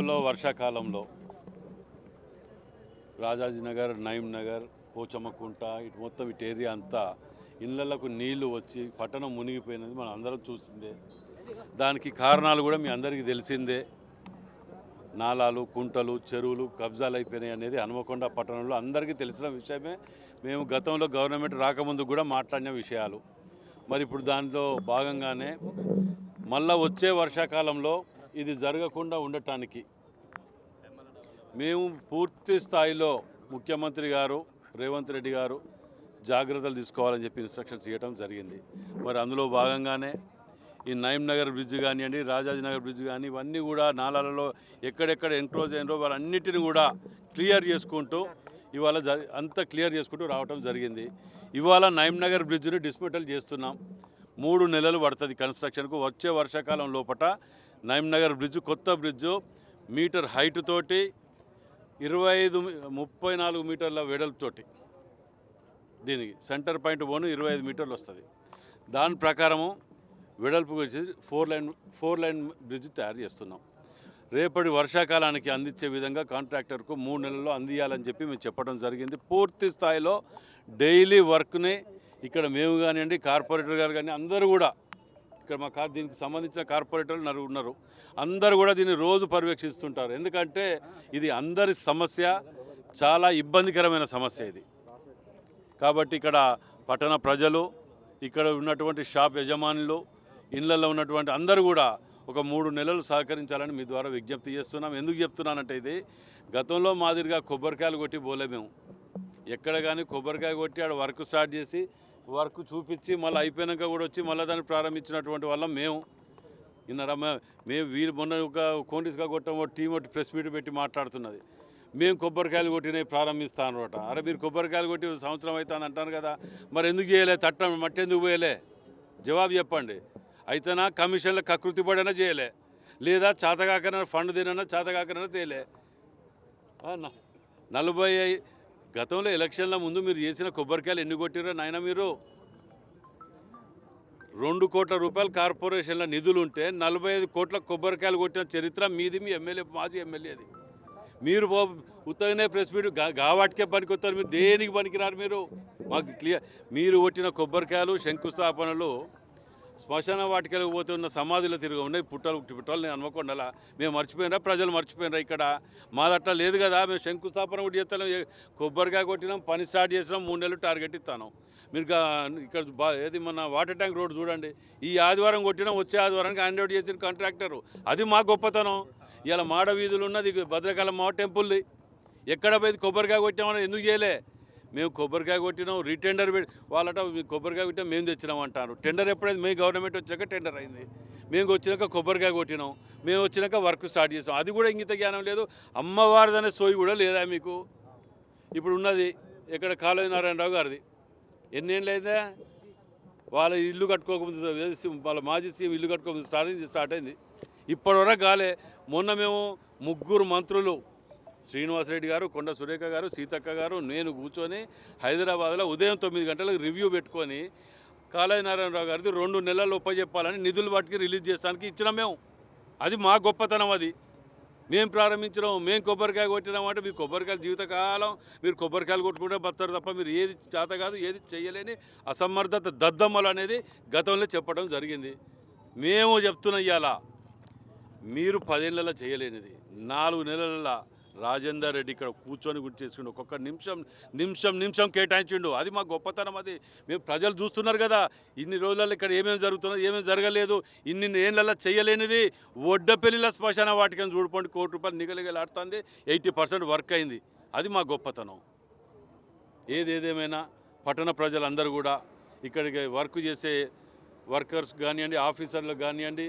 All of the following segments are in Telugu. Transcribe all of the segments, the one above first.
సెలవులో వర్షాకాలంలో రాజాజీనగర్ నయం నగర్ పోచమ్మకుంట ఇటు మొత్తం ఇటు ఏరియా అంతా ఇళ్ళకు నీళ్ళు వచ్చి పట్టణం మునిగిపోయినది మనం అందరం చూసిందే. దానికి కారణాలు కూడా మీ అందరికీ తెలిసిందే. నాలాలు కుంటలు చెరువులు కబ్జాలు అయిపోయినాయి అనేది హనుమకొండ పట్టణంలో అందరికీ తెలిసిన విషయమే. మేము గతంలో గవర్నమెంట్ రాకముందు కూడా మాట్లాడిన విషయాలు. మరి ఇప్పుడు దానిలో భాగంగానే మళ్ళా వచ్చే వర్షాకాలంలో ఇది జరగకుండా ఉండటానికి. మేము పూర్తి స్థాయిలో ముఖ్యమంత్రి గారు రేవంత్ రెడ్డి గారు జాగ్రత్తలు తీసుకోవాలని చెప్పి ఇన్స్ట్రక్షన్స్ ఇవ్వడం జరిగింది. మరి అందులో భాగంగానే ఈ నయం నగర్ బ్రిడ్జ్ కానివ్వండి రాజాజీనగర్ బ్రిడ్జ్ కానీ ఇవన్నీ కూడా నాలాలలో ఎక్కడెక్కడ ఎంక్లోజ్ అయినో వాళ్ళన్నిటిని కూడా క్లియర్ చేసుకుంటూ ఇవాళ జరి అంతా క్లియర్ చేసుకుంటూ రావటం జరిగింది. ఇవాళ నయం నగర్ బ్రిడ్జ్ని డిస్మెంటల్ చేస్తున్నాం. మూడు నెలలు పడుతుంది కన్స్ట్రక్షన్కు వచ్చే వర్షాకాలం లోపట నయంనగర్ బ్రిడ్జ్ కొత్త బ్రిడ్జ్ మీటర్ హైట్ తోటి ఇరవై ఐదు ముప్పై నాలుగు మీటర్ల వెడల్పుతోటి దీనికి సెంటర్ పాయింట్ పోను ఇరవై ఐదు మీటర్లు వస్తుంది. దాని ప్రకారము వెడల్పు వచ్చి four lane four lane bridge తయారు చేస్తున్నాం. రేపటి వర్షాకాలానికి అందించే విధంగా కాంట్రాక్టర్కు మూడు నెలల్లో అందియాలని చెప్పి మేము చెప్పడం జరిగింది. పూర్తి స్థాయిలో డైలీ వర్క్ని ఇక్కడ మేము కానివ్వండి కార్పొరేటర్ గారు కానీ అందరూ కూడా ఇక్కడ మా కార్ దీనికి సంబంధించిన కార్పొరేటర్లు నలుగురు ఉన్నారు. అందరూ కూడా దీన్ని రోజు పర్యవేక్షిస్తుంటారు. ఎందుకంటే ఇది అందరి సమస్య చాలా ఇబ్బందికరమైన సమస్య ఇది. కాబట్టి ఇక్కడ పట్టణ ప్రజలు ఇక్కడ ఉన్నటువంటి షాప్ యజమానులు ఇళ్ళలో ఉన్నటువంటి అందరూ కూడా ఒక మూడు నెలలు సహకరించాలని మీ ద్వారా విజ్ఞప్తి చేస్తున్నాం. ఎందుకు చెప్తున్నానంటే ఇది గతంలో మాదిరిగా కొబ్బరికాయలు కొట్టి పోలే మేము. ఎక్కడ కానీ కొబ్బరికాయ కొట్టి ఆడ వర్క్ స్టార్ట్ చేసి వర్క్ చూపించి మళ్ళీ అయిపోయాక కూడా వచ్చి మళ్ళీ దాన్ని ప్రారంభించినటువంటి వాళ్ళం మేము. విన్నారా మేము వీరు మొన్న ఒక కోంటిస్గా కొట్టం ఒక టీం ఒకటి ప్రెస్ మీట్ పెట్టి మాట్లాడుతున్నది. మేము కొబ్బరికాయలు కొట్టినవి ప్రారంభిస్తాను అనమాట అరే మీరు కొబ్బరికాయలు కొట్టి సంవత్సరం అవుతుంది అంటాను కదా మరి ఎందుకు చేయలే? తట్ట మట్టి ఎందుకు పోయలే? జవాబు చెప్పండి. అయితేనా కమిషన్ల కకృతి పడైనా చేయలే. లేదా చేతగాకన ఫండ్ తినైనా చేతగాకనైనా తేలే. నలభై గతంలో ఎలక్షన్ల ముందు మీరు చేసిన కొబ్బరికాయలు ఎన్ని కొట్టిరో నాయన మీరు? రెండు కోట్ల రూపాయలు కార్పొరేషన్ల నిధులు ఉంటే నలభై ఐదు కోట్ల కొబ్బరికాయలు కొట్టిన చరిత్ర మీది మీ ఎమ్మెల్యే మాజీ ఎమ్మెల్యేది మీరు ఉత్తగనే ఉత్తగానే ప్రెస్ మీట్ గావాటికే పనికొస్తారు మీరు దేనికి పనికిరారు మీరు? మాకు క్లియర్ మీరు కొట్టిన కొబ్బరికాయలు శంకుస్థాపనలు శ్మశాన వాటికలకు పోతే ఉన్న సమాధులు తిరిగి ఉన్నాయి. పుట్టలు పుట్టాలు నేను అనుకోండాలా మేము మర్చిపోయినరా? ప్రజలు మర్చిపోయినరా ఇక్కడ? మాదట్లా లేదు కదా? మేము శంకుస్థాపన కూడా చేస్తాం కొబ్బరిగా కొబ్బరికాయ కొట్టినాం పని స్టార్ట్ చేసినాం మూడు నెలలు టార్గెట్ ఇస్తాను మీరు ఇక్కడ బా ఏది మన వాటర్ ట్యాంక్ రోడ్ చూడండి. ఈ ఆదివారం కొట్టినా వచ్చే ఆదివారానికి హ్యాండ్ అవుట్ చేసిన కాంట్రాక్టరు. అది మా గొప్పతనం. ఇలా మాడ వీధులు ఉన్నది భద్రకాళం మా టెంపుల్ది. ఎక్కడ పోయి కొబ్బరికాయ కొట్టామని ఎందుకు చేయలే? మేము కొబ్బరికాయ కొట్టినాం రీటెండర్ వాళ్ళట "మీ కొబ్బరికాయ కొట్టాం మేము తెచ్చినాం అంటారు. టెండర్ ఎప్పుడైంది? మేము గవర్నమెంట్ వచ్చాక టెండర్ అయింది. మేము వచ్చినాక కొబ్బరికాయ కొట్టినాం. మేము వచ్చినాక వర్క్ స్టార్ట్ చేసాం అది కూడా ఇంగిత జ్ఞానం లేదు. అమ్మవారిదనే సోయి కూడా లేదా మీకు? ఇప్పుడు ఉన్నది ఇక్కడ కాళోజీ నారాయణరావు గారిది. ఎన్నేళ్ళు వాళ్ళ ఇల్లు కట్టుకోకముందు వాళ్ళ మాజీ సీఎం ఇల్లు కట్టుకోకముందు స్టార్ట్ స్టార్ట్ అయింది. ఇప్పటివరకు కాలే. మొన్న మేము ముగ్గురు మంత్రులు శ్రీనివాసరెడ్డి గారు కొండ సురేఖ గారు సీతక్క గారు నేను కూర్చొని హైదరాబాద్లో ఉదయం తొమ్మిది గంటలకు రివ్యూ పెట్టుకొని కాళాయి నారాయణరావు గారిది రెండు నెలలు చెప్పాలని నిధులు వాటికి రిలీజ్ చేస్తానికి ఇచ్చినాం మేము. అది మా గొప్పతనం అది. మేము ప్రారంభించినాం మేము కొబ్బరికాయ కొట్టినాం అంటే మీ కొబ్బరికాయలు జీవితకాలం మీరు కొబ్బరికాయలు కొట్టుకుంటే బతారు తప్ప మీరు ఏది చేత కాదు ఏది చేయలేని అసమర్థత దద్దమ్మలు అనేది గతంలో చెప్పడం జరిగింది. మేము చెప్తున్నా ఇవాళ మీరు పదేళ్ళలో చేయలేనిది నాలుగు నెలల రాజేందర్ రెడ్డి ఇక్కడ కూర్చొని గుర్తు చేసుకుండు. ఒక్కొక్క నిమిషం నిమిషం నిమిషం కేటాయించిండు. అది మా గొప్పతనం అది. మేము ప్రజలు చూస్తున్నారు కదా ఇన్ని రోజులలో ఇక్కడ ఏమేమి జరుగుతున్నది ఏమేమి జరగలేదు ఇన్ని ఏళ్ళల్లో చేయలేనిది. ఒడ్డపల్లిల శ్మశాన వాటికని చూడుకోండి కోటి రూపాయలు నిగలిగలాడుతుంది ఎయిటీ పర్సెంట్ వర్క్ అయింది. అది మా గొప్పతనం. ఏదేదేమైనా పట్టణ ప్రజలందరూ కూడా ఇక్కడికి వర్క్ చేసే వర్కర్స్ కానివ్వండి ఆఫీసర్లు కానివ్వండి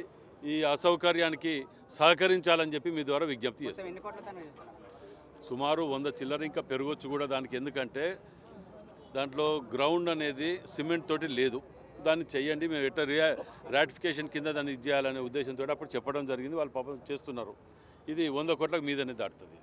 ఈ అసౌకర్యానికి సహకరించాలని చెప్పి మీ ద్వారా విజ్ఞప్తి చేస్తాం మొత్తం ఎన్ని కోట్లతో చేస్తారు సుమారు వంద చిల్లర ఇంకా పెరగొచ్చు కూడా దానికి ఎందుకంటే దాంట్లో గ్రౌండ్ అనేది సిమెంట్ తోటి లేదు. దాన్ని చెయ్యండి మేము ఎట్లా రియా రాటిఫికేషన్ కింద దాన్ని ఇది చేయాలనే ఉద్దేశంతో అప్పుడు చెప్పడం జరిగింది. వాళ్ళు పాపం చేస్తున్నారు. ఇది వంద కోట్లకు మీదనే దాటుతుంది